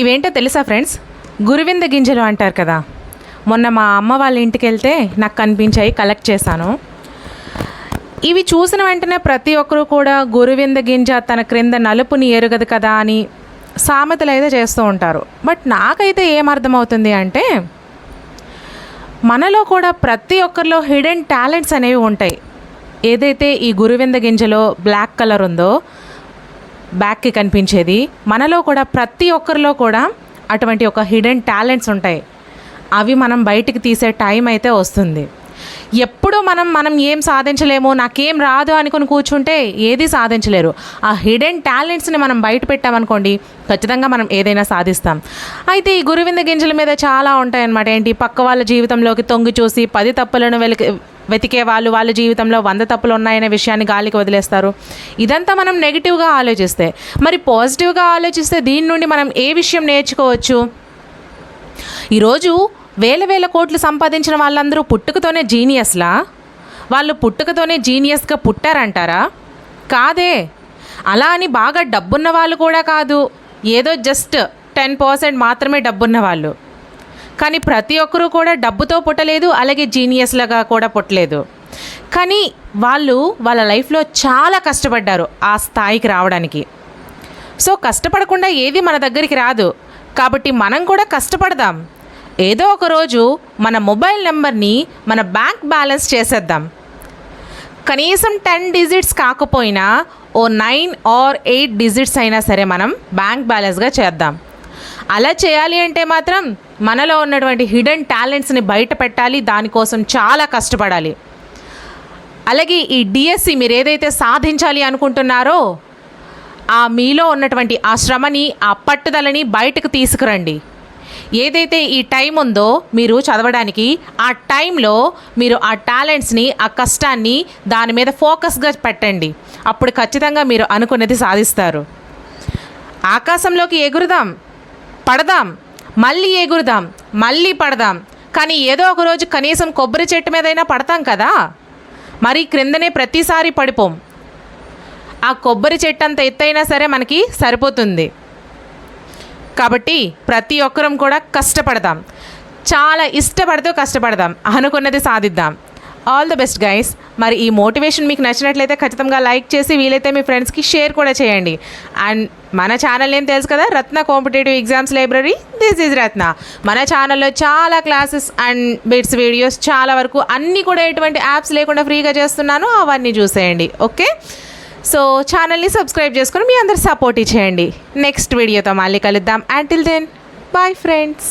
ఇవేంటో తెలుసా ఫ్రెండ్స్? గురువింద గింజలు అంటారు కదా. మొన్న మా అమ్మ వాళ్ళ ఇంటికి వెళ్తే నాకు కనిపించాయి కలెక్ట్ చేశాను. ఇవి చూసిన వెంటనే ప్రతి ఒక్కరూ కూడా గురువింద గింజ తన క్రింద నలుపుని ఎరుగదు కదా అని సామెతలు అయితే చేస్తూ ఉంటారు. బట్ నాకైతే ఏమర్థమవుతుంది అంటే మనలో కూడా ప్రతి ఒక్కరిలో హిడెన్ టాలెంట్స్ అనేవి ఉంటాయి. ఏదైతే ఈ గురువింద గింజలో బ్లాక్ కలర్ ఉందో బ్యాక్కి కనిపించేది. మనలో కూడా ప్రతి ఒక్కరిలో కూడా అటువంటి ఒక హిడెన్ టాలెంట్స్ ఉంటాయి. అవి మనం బయటికి తీసే టైం అయితే వస్తుంది. ఎప్పుడు మనం మనం ఏం సాధించలేము నాకేం రాదు అనుకుని కూర్చుంటే ఏది సాధించలేరు. ఆ హిడెన్ టాలెంట్స్ని మనం బయట పెట్టామనుకోండి ఖచ్చితంగా మనం ఏదైనా సాధిస్తాం. అయితే ఈ గురువింద గింజల మీద చాలా ఉంటాయన్నమాట. ఏంటి? పక్క వాళ్ళ జీవితంలోకి తొంగి చూసి పది తప్పులను వెలికి వెతికే వాళ్ళు వాళ్ళ జీవితంలో వంద తప్పులు ఉన్నాయనే విషయాన్ని గాలికి వదిలేస్తారు. ఇదంతా మనం నెగిటివ్గా ఆలోచిస్తే మరి పాజిటివ్గా ఆలోచిస్తే దీని నుండి మనం ఏ విషయం నేర్చుకోవచ్చు? ఈరోజు వేల వేల కోట్లు సంపాదించిన వాళ్ళందరూ పుట్టుకతోనే జీనియస్లా? వాళ్ళు పుట్టుకతోనే జీనియస్గా పుట్టారంటారా? కాదే. అలా అని బాగా డబ్బున్న వాళ్ళు కూడా కాదు. ఏదో జస్ట్ టెన్ పర్సెంట్ మాత్రమే డబ్బున్న వాళ్ళు. కానీ ప్రతి ఒక్కరూ కూడా డబ్బుతో పుట్టలేదు అలాగే జీనియస్లుగా కూడా పుట్టలేదు. కానీ వాళ్ళు వాళ్ళ లైఫ్లో చాలా కష్టపడ్డారు ఆ స్థాయికి రావడానికి. సో కష్టపడకుండా ఏది మన దగ్గరికి రాదు. కాబట్టి మనం కూడా కష్టపడదాం. ఏదో ఒకరోజు మన మొబైల్ నెంబర్ని మన బ్యాంక్ బ్యాలెన్స్ చేసేద్దాం. కనీసం టెన్ డిజిట్స్ కాకపోయినా ఓ నైన్ ఆర్ ఎయిట్ డిజిట్స్ అయినా సరే మనం బ్యాంక్ బ్యాలెన్స్గా చేద్దాం. అలా చేయాలి అంటే మాత్రం మనలో ఉన్నటువంటి హిడెన్ టాలెంట్స్ని బయట పెట్టాలి దానికోసం చాలా కష్టపడాలి. అలాగే ఈ డిఎస్సి మీరు ఏదైతే సాధించాలి అనుకుంటున్నారో ఆ మీలో ఉన్నటువంటి ఆ శ్రమని ఆ పట్టుదలని బయటకు తీసుకురండి. ఏదైతే ఈ టైం ఉందో మీరు చదవడానికి ఆ టైంలో మీరు ఆ టాలెంట్స్ని ఆ కష్టాన్ని దాని మీద ఫోకస్గా పెట్టండి. అప్పుడు ఖచ్చితంగా మీరు అనుకున్నది సాధిస్తారు. ఆకాశంలోకి ఎగురుదాం పడదాం మళ్ళీ ఎగురుదాం మళ్ళీ పడదాం. కానీ ఏదో ఒక రోజు కనీసం కొబ్బరి చెట్టు మీదైనా పడతాం కదా? మరి క్రిందనే ప్రతిసారి పడిపోం. ఆ కొబ్బరి చెట్టు అంత ఎత్తైనా సరే మనకి సరిపోతుంది. కాబట్టి ప్రతి ఒక్కరం కూడా కష్టపడదాం. చాలా ఇష్టపడుతూ కష్టపడదాం. అనుకున్నది సాధిద్దాం. ఆల్ ద బెస్ట్ గైస్ మరి ఈ మోటివేషన్ మీకు నచ్చినట్లయితే ఖచ్చితంగా లైక్ చేసి వీలైతే మీ ఫ్రెండ్స్కి షేర్ కూడా చేయండి. అండ్ మన ఛానల్ ఏం తెలుసు కదా Ratna competitive exams library? This is Ratna. మన ఛానల్లో చాలా క్లాసెస్ అండ్ బిట్స్ వీడియోస్ చాలా వరకు అన్నీ కూడా ఎటువంటి యాప్స్ లేకుండా ఫ్రీగా చేస్తున్నాను అవన్నీ చూసేయండి. ఓకే సో ఛానల్ని సబ్స్క్రైబ్ చేసుకొని మీ అందరు సపోర్ట్ ఇచ్చేయండి. నెక్స్ట్ వీడియోతో మళ్ళీ కలుద్దాం. Until then bye friends